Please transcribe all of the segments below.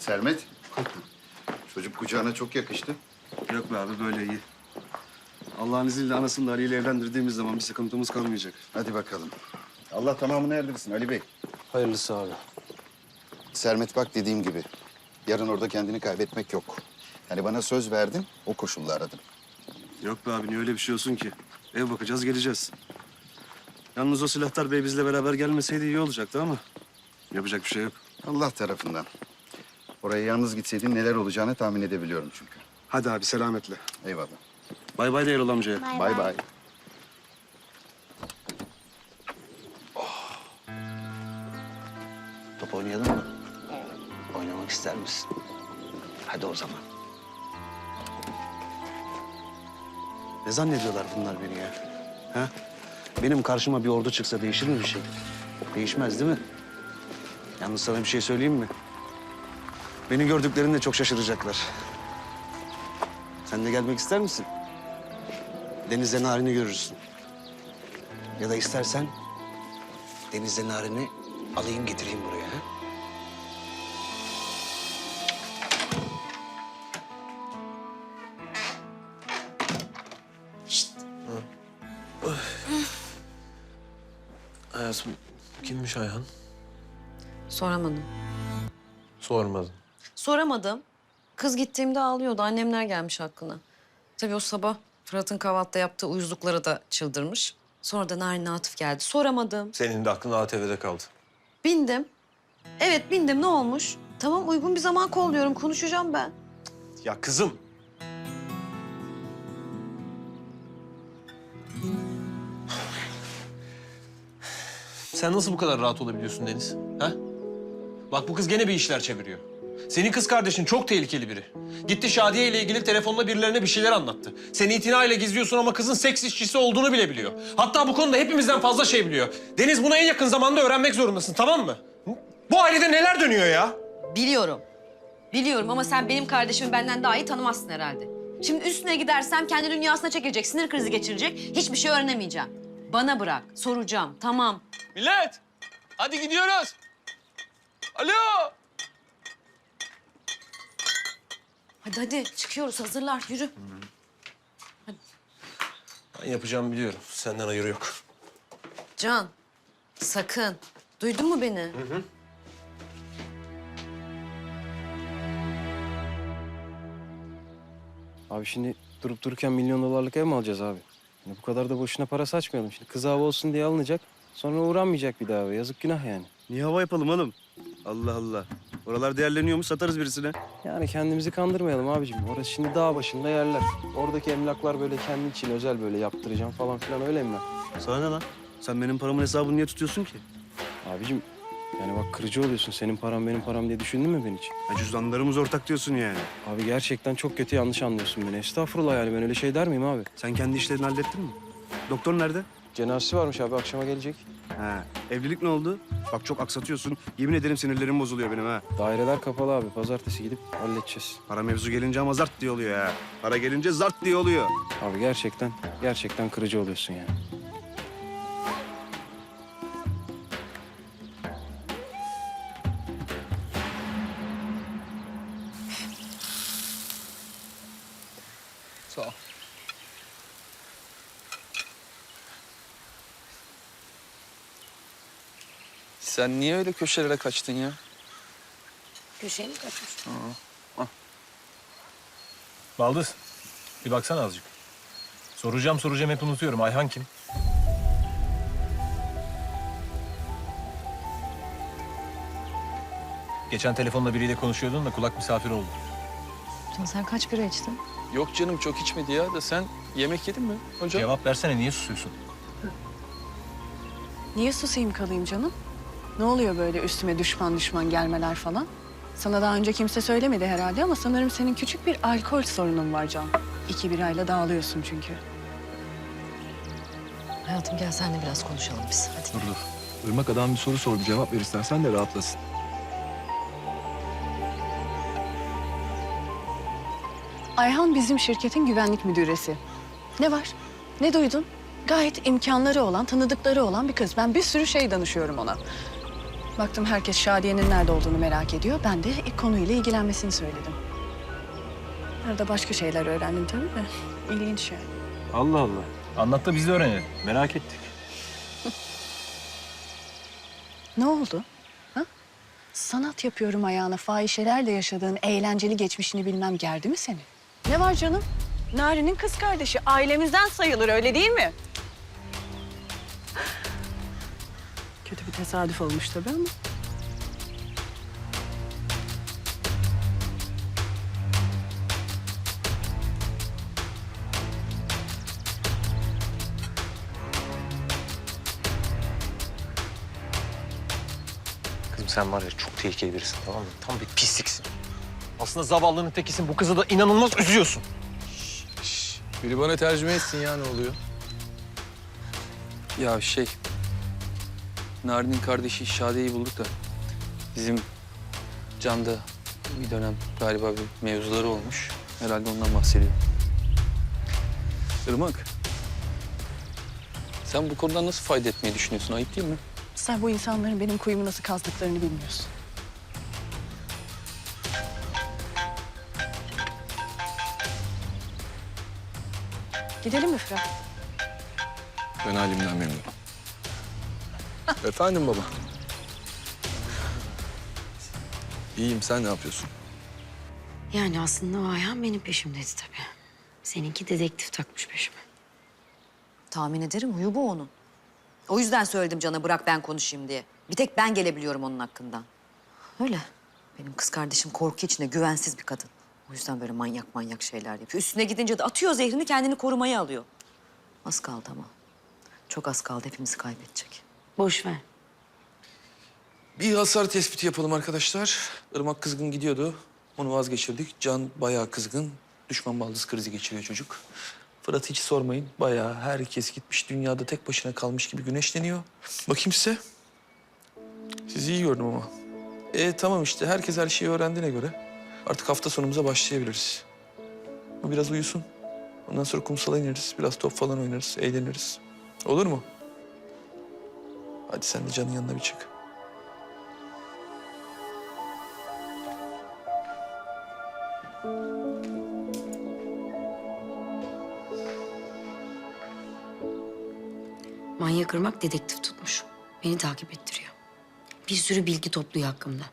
Sermet. Çocuk kucağına çok yakıştı. Yok be abi böyle iyi. Allah'ın izniyle anasını da Ali ile evlendirdiğimiz zaman bir sıkıntımız kalmayacak. Hadi bakalım. Allah tamamını erdirsin Ali Bey. Hayırlısı abi. Sermet bak dediğim gibi. Yarın orada kendini kaybetmek yok. Yani bana söz verdin, o koşulla aradım. Yok be abi niye öyle bir şey olsun ki? Ev bakacağız geleceğiz. Yalnız o silahtar bey bizle beraber gelmeseydi iyi olacaktı ama yapacak bir şey yok. Allah tarafından. Oraya yalnız gitseydin neler olacağını tahmin edebiliyorum çünkü. Hadi abi selametle. Eyvallah. Bay bay de Erol amcaya. Bay bay. Top oynayalım mı? Oynamak ister misin? Hadi o zaman. Ne zannediyorlar bunlar beni ya? Ha? Benim karşıma bir ordu çıksa değişir mi bir şey? Değişmez değil mi? Yalnız sana bir şey söyleyeyim mi? Beni gördüklerinde çok şaşıracaklar. Sen de gelmek ister misin? Denizde narini görürsün. Ya da istersen denizde narini alayım getireyim buraya. Ha? Hayatım kimmiş Ayhan? Soramadım. Sormadın. Soramadım. Kız gittiğimde ağlıyordu. Annemler gelmiş aklına. Tabii o sabah Fırat'ın kahvaltıda yaptığı uyuzlukları da çıldırmış. Sonra da Narin Atıf geldi. Soramadım. Senin de aklın ATV'de kaldı. Bindim. Evet bindim. Ne olmuş? Tamam uygun bir zaman kolluyorum. Konuşacağım ben. Ya kızım. Sen nasıl bu kadar rahat olabiliyorsun Deniz? Ha? Bak bu kız gene bir işler çeviriyor. Senin kız kardeşin çok tehlikeli biri. Gitti Şadiye ile ilgili telefonla birilerine bir şeyler anlattı. Seni itinayla gizliyorsun ama kızın seks işçisi olduğunu bile biliyor. Hatta bu konuda hepimizden fazla şey biliyor. Deniz bunu en yakın zamanda öğrenmek zorundasın tamam mı? Bu ailede neler dönüyor ya? Biliyorum. Biliyorum ama sen benim kardeşimi benden daha iyi tanımazsın herhalde. Şimdi üstüne gidersem kendi dünyasına çekilecek, sinir krizi geçirecek. Hiçbir şey öğrenemeyeceğim. Bana bırak, soracağım. Tamam. Millet! Hadi gidiyoruz. Alo! Hadi hadi çıkıyoruz, hazırlar. Yürü. Ben yapacağımı biliyorum. Senden hayır yok. Can, sakın. Duydun mu beni? Abi şimdi durup dururken milyon dolarlık ev mi alacağız abi? Yani bu kadar da boşuna para saçmayalım. Şimdi kız hava olsun diye alınacak. Sonra uğranmayacak bir daha eve. Yazık günah yani. Niye hava yapalım oğlum? Allah Allah. Oralar değerleniyormuş satarız birisine. Yani kendimizi kandırmayalım abicim. Orası şimdi dağ başında yerler. Oradaki emlaklar böyle kendi için özel böyle yaptıracağım falan filan öyle emlak. Sana ne lan? Sen benim paramın hesabını niye tutuyorsun ki? Abicim yani bak kırıcı oluyorsun. Senin param benim param diye düşündün mü ben hiç? Ya cüzdanlarımız ortak diyorsun yani. Abi gerçekten çok kötü yanlış anlıyorsun beni. Estağfurullah yani ben öyle şey der miyim abi? Sen kendi işlerini hallettin mi? Doktor nerede? Cenazesi varmış abi akşama gelecek. Ha, evlilik ne oldu? Bak çok aksatıyorsun. Yemin ederim sinirlerim bozuluyor benim ha. Daireler kapalı abi. Pazartesi gidip halledeceğiz. Para mevzu gelince ama zart diye oluyor ha. Para gelince zart diye oluyor. Abi gerçekten, gerçekten kırıcı oluyorsun yani. Sen niye öyle köşelere kaçtın ya? Köşeye mi kaçmış? Baldız, bir baksana azıcık. Soracağım soracağım hep unutuyorum. Ayhan kim? Geçen telefonla biriyle konuşuyordun da kulak misafir oldu. Can sen kaç bira içtin? Yok canım çok içmedi ya da sen yemek yedin mi hocam? Cevap versene niye susuyorsun? Niye susayım kalayım canım? Ne oluyor böyle üstüme düşman düşman gelmeler falan? Sana daha önce kimse söylemedi herhalde ama sanırım senin küçük bir alkol sorunun var Can. İki birayla dağılıyorsun çünkü. Hayatım gel senle biraz konuşalım biz. Hadi. Dur dur. Irmak adam bir soru sordu. Cevap ver istersen de rahatlasın. Ayhan bizim şirketin güvenlik müdüresi. Ne var? Ne duydun? Gayet imkanları olan, tanıdıkları olan bir kız. Ben bir sürü şey danışıyorum ona. Baktım herkes Şadiye'nin nerede olduğunu merak ediyor. Ben de konuyla ilgilenmesini söyledim. Arada başka şeyler öğrendim tabii de. İlginç yani. Allah Allah. Anlat da biz de öğrenelim. Merak ettik. Ne oldu? Ha? Sanat yapıyorum ayağına fahişelerle yaşadığın eğlenceli geçmişini bilmem gerdi mi seni? Ne var canım? Nari'nin kız kardeşi ailemizden sayılır öyle değil mi? Kötü bir tesadüf olmuş tabii ama. Kızım sen var ya çok tehlikeli birisin tamam mı? Tam bir pisliksin. Aslında zavallının tekisin. Bu kızı da inanılmaz üzüyorsun. Biri bana tercüme etsin ya ne oluyor? Ya şey... Narin'in kardeşi Şadiye'yi bulduk da... Bizim Can'da bir dönem galiba bir mevzuları olmuş. Herhalde ondan bahsediyor. Irmak. Sen bu konudan nasıl fayda etmeyi düşünüyorsun? Ayıp değil mi? Sen bu insanların benim kuyumu nasıl kazdıklarını bilmiyorsun. Gidelim mi Fırat? Ben halimden memnunum. Efendim baba. İyiyim, sen ne yapıyorsun? Yani aslında o Ayhan benim peşimdeydi tabii. Seninki dedektif takmış peşime. Tahmin ederim huyu bu onun. O yüzden söyledim Can'a bırak ben konuşayım diye. Bir tek ben gelebiliyorum onun hakkından. Öyle. Benim kız kardeşim korku içinde güvensiz bir kadın. O yüzden böyle manyak manyak şeyler yapıyor. Üstüne gidince de atıyor zehrini kendini korumaya alıyor. Az kaldı ama. Çok az kaldı hepimizi kaybedecek. Boş ver. Bir hasar tespiti yapalım arkadaşlar. Irmak kızgın gidiyordu. Onu vazgeçirdik. Can bayağı kızgın. Düşman baldız krizi geçiriyor çocuk. Fırat hiç sormayın. Bayağı herkes gitmiş. Dünyada tek başına kalmış gibi güneşleniyor. Bakayım size. Sizi iyi gördüm ama. E tamam işte. Herkes her şeyi öğrendiğine göre artık hafta sonumuza başlayabiliriz. Bu biraz uyusun. Ondan sonra kumsala ineriz. Biraz top falan oynarız. Eğleniriz. Olur mu? Hadi sen de Can'ın yanına bir çık. Manyak ırmak dedektif tutmuş. Beni takip ettiriyor. Bir sürü bilgi topluyor hakkımda.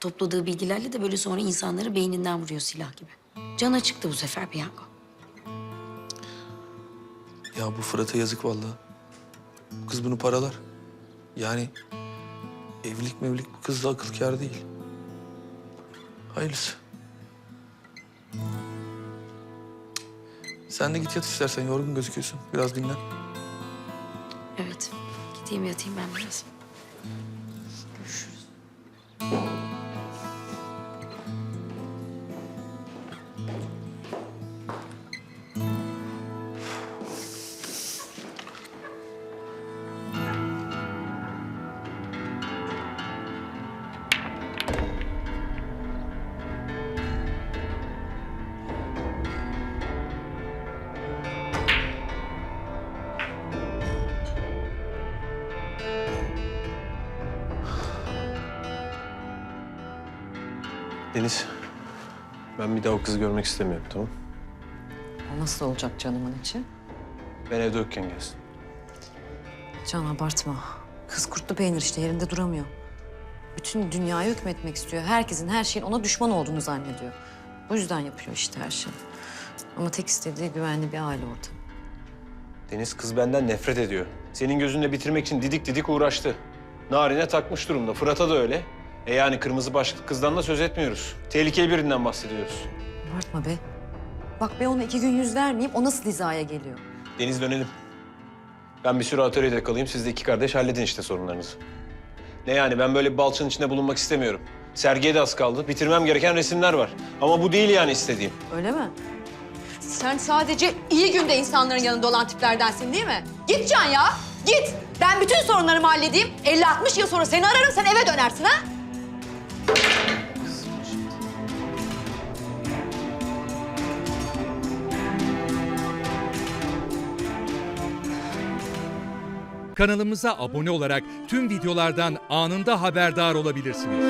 Topladığı bilgilerle de böyle sonra insanları beyninden vuruyor silah gibi. Cana çıktı bu sefer piyango. Ya bu Fırat'a yazık vallahi. Kız bunu paralar. Yani evlilik mevlilik bu kızla akıl kâr değil. Hayırlısı. Sen de git yat istersen yorgun gözüküyorsun. Biraz dinlen. Evet. Gideyim yatayım ben biraz. Deniz, ben bir daha o kızı görmek istemiyorum tamam O nasıl olacak canımın içi? Ben evde yokken gelsin. Can abartma. Kız kurtlu peynir işte yerinde duramıyor. Bütün dünyaya hükmetmek istiyor. Herkesin her şeyin ona düşman olduğunu zannediyor. O yüzden yapıyor işte her şeyi. Ama tek istediği güvenli bir aile ortamı. Deniz kız benden nefret ediyor. Senin gözünde bitirmek için didik didik uğraştı. Narine takmış durumda. Fırat'a da öyle. E yani kırmızı başlıklı kızdan da söz etmiyoruz. Tehlikeli birinden bahsediyoruz. Abartma be. Bak ben ona iki gün yüz vermeyeyim. O nasıl hizaya geliyor? Deniz dönelim. Ben bir süre atölyede kalayım. Siz de iki kardeş halledin işte sorunlarınızı. Ne yani ben böyle bir balçanın içinde bulunmak istemiyorum. Sergiye de az kaldı. Bitirmem gereken resimler var. Ama bu değil yani istediğim. Öyle mi? Sen sadece iyi günde insanların yanında olan tiplerdensin değil mi? Git Can ya, git. Ben bütün sorunlarımı halledeyim. 50-60 yıl sonra seni ararım, sen eve dönersin ha? Kanalımıza abone olarak tüm videolardan anında haberdar olabilirsiniz.